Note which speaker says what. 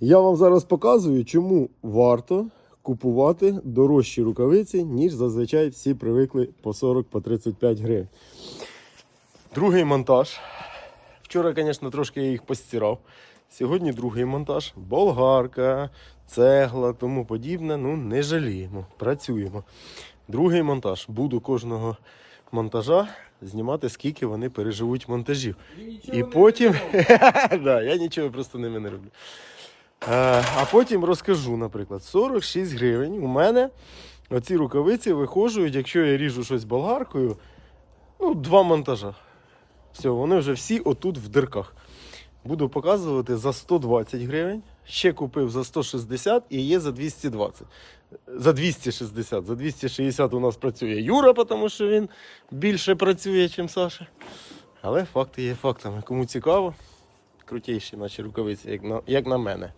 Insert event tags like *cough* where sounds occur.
Speaker 1: Я вам зараз показую, чому варто купувати дорожчі рукавиці, ніж зазвичай всі привикли по 40 по 35 гривень. Другий монтаж. Вчора, звісно, трошки я їх постирав. Сьогодні другий монтаж. Болгарка, цегла, тому подібне. Ну, не жаліємо, працюємо. Другий монтаж. Буду кожного монтажа знімати, скільки вони переживуть монтажів. І потім. *laughs* да, я нічого просто ними не роблю. Е, А потім розкажу, наприклад, 46 гривень. У мене оці рукавиці виходжують, якщо я ріжу щось болгаркою, ну, два монтажа. Все, вони вже всі отут в дирках. Буду показувати за 120 гривень. Ще купив за 160 і є за 220. За 260. За 260 у нас працює Юра, тому що він більше працює, ніж Саша. Але факти є фактами. Кому цікаво, крутіші наші рукавиці, як на, як на мене.